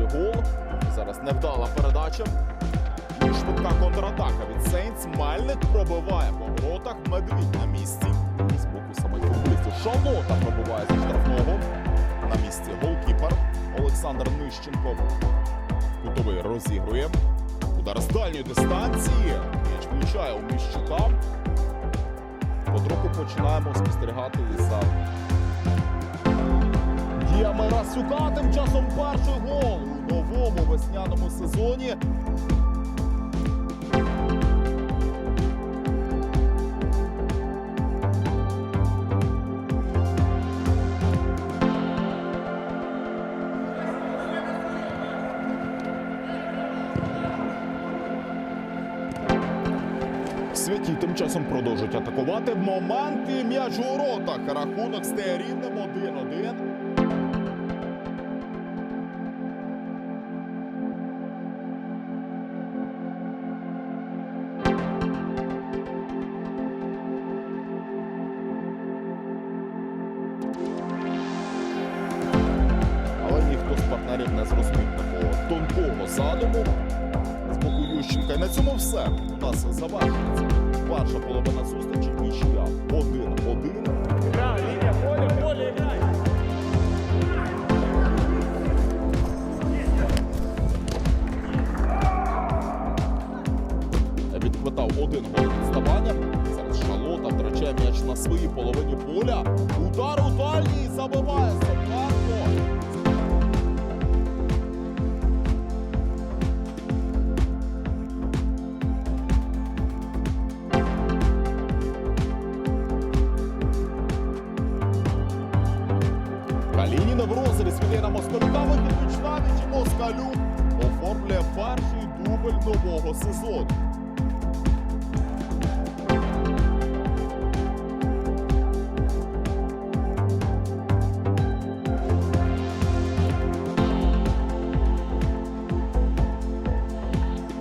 Перший гол. Зараз невдала передача. І швидка контратака від Сейнс. Мельник пробиває по воротах. Медвідь на місці. З боку самих футболістів Шалота пробиває зі штрафного. На місці голкіпер Олександр Нищенко. Кутовий розігрує. Удар з дальньої дистанції. М'яч влучає у Міщука. Потроху починаємо спостерігати за діями Расюка. Тим часом перший гол новому весняному сезоні. Святі тим часом продовжують атакувати. Момент і м'яч у воротах. Рахунок стає рівним 1-1. Партнерів не зрозумів такого тонкого задуму з боку Ющенка. І на цьому все. У нас завершується перша половина зустрічі. Нічия 1-1. Відквитав один гол відставання. Зараз Шалота втрачає м'яч на своїй половині поля. Удар у дальній забиває Калініна в розріз Валера Москалюка вихід навіть і Москалюк оформлює перший дубль нового сезону.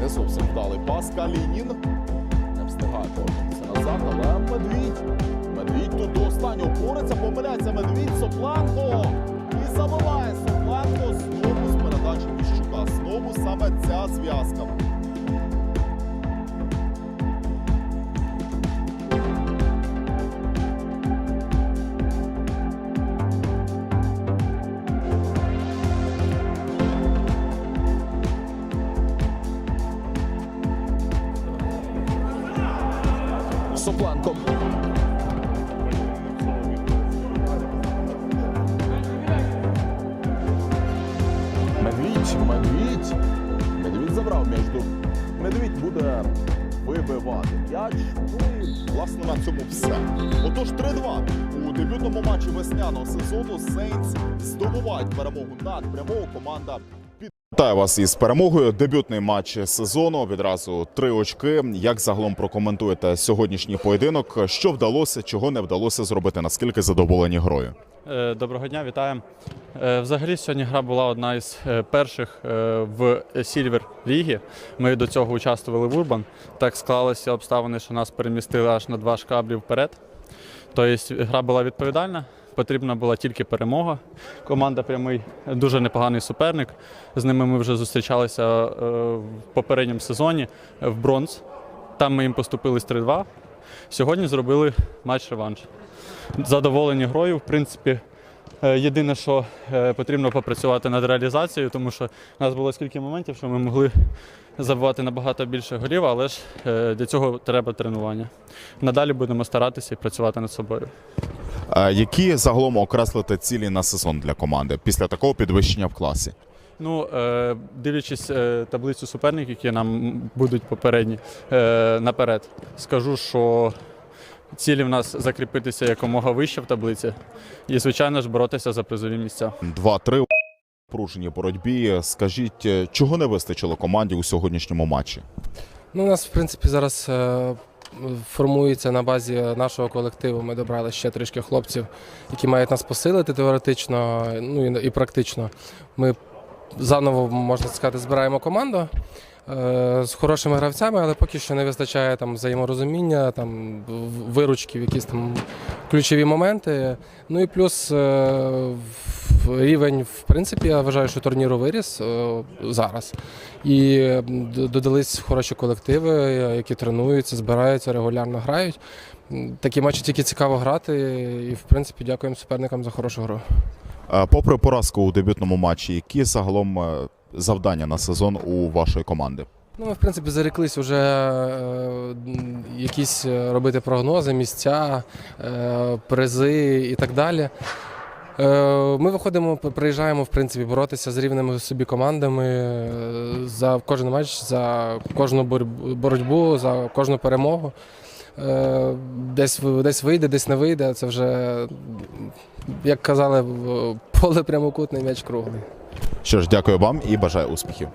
Не зовсім вдалий пас Калінін. Не встигає повернутися назад, але Медвідь. Медвідь тут до останнього бореться, помиляється Медвідь, Сопланко. Саме ця зв'язка. Сопланко. Медвідь, медвідь. Забрав м'яч до. Медвідь буде вибивати м'яч. Ну і власне на цьому все. Отож, 3-2 у дебютному матчі весняного сезону Сейнс здобувають перемогу над прямого команда. Вітаю вас із перемогою. Дебютний матч сезону. Відразу три очки. Як загалом прокоментуєте сьогоднішній поєдинок? Що вдалося, чого не вдалося зробити? Наскільки задоволені грою? Е, Доброго дня, вітаємо. Е, Взагалі сьогодні гра була одна із е, перших в Сільвер Лігі. Ми до цього участвували в Урбан. Так склалися обставини, що нас перемістили аж на два шкаблі вперед. Тобто гра була відповідальна. Потрібна була тільки перемога. Команда прямий дуже непоганий суперник. З ними ми вже зустрічалися в попередньому сезоні в бронз. Там ми їм поступили з 3-2. Сьогодні зробили матч-реванш. Задоволені грою. В принципі, е, єдине, що е, потрібно попрацювати над реалізацією, тому що у нас було скільки моментів, що ми могли забивати набагато більше голів, але ж е, для цього треба тренування. Надалі будемо старатися і працювати над собою. Які загалом окреслити цілі на сезон для команди після такого підвищення в класі? Ну, е, дивлячись е, таблицю суперників, які нам будуть попередні е, наперед, скажу, що Цілі в нас закріпитися якомога вище в таблиці і, звичайно ж, боротися за призові місця. 2-3 у пруженій боротьбі. Скажіть, чого не вистачило команді у сьогоднішньому матчі? Ну, у нас, в принципі, зараз е, формується на базі нашого колективу. Ми добрали ще трішки хлопців, які мають нас посилити теоретично, ну і, і практично. Ми заново, можна сказати, збираємо команду. е, З хорошими гравцями, але поки що не вистачає там взаєморозуміння, там виручки в якісь там ключові моменти. Ну і плюс е, рівень, в принципі, я вважаю, що турніру виріс е, зараз. І додались хороші колективи, які тренуються, збираються, регулярно грають. Такі матчі тільки цікаво грати. І, в принципі, дякуємо суперникам за хорошу гру. Е, Попри поразку у дебютному матчі, які загалом е, завдання на сезон у вашої команди? Ну, ми, в принципі, заріклись вже е, якісь е, робити прогнози, місця, е, призи і так далі. Ми виходимо, приїжджаємо в принципі, боротися з рівними собі командами за кожен матч, за кожну боротьбу, за кожну перемогу. Десь, десь вийде, десь не вийде. Це вже, як казали, поле прямокутний, м'яч круглий. Що ж, дякую вам і бажаю успіхів.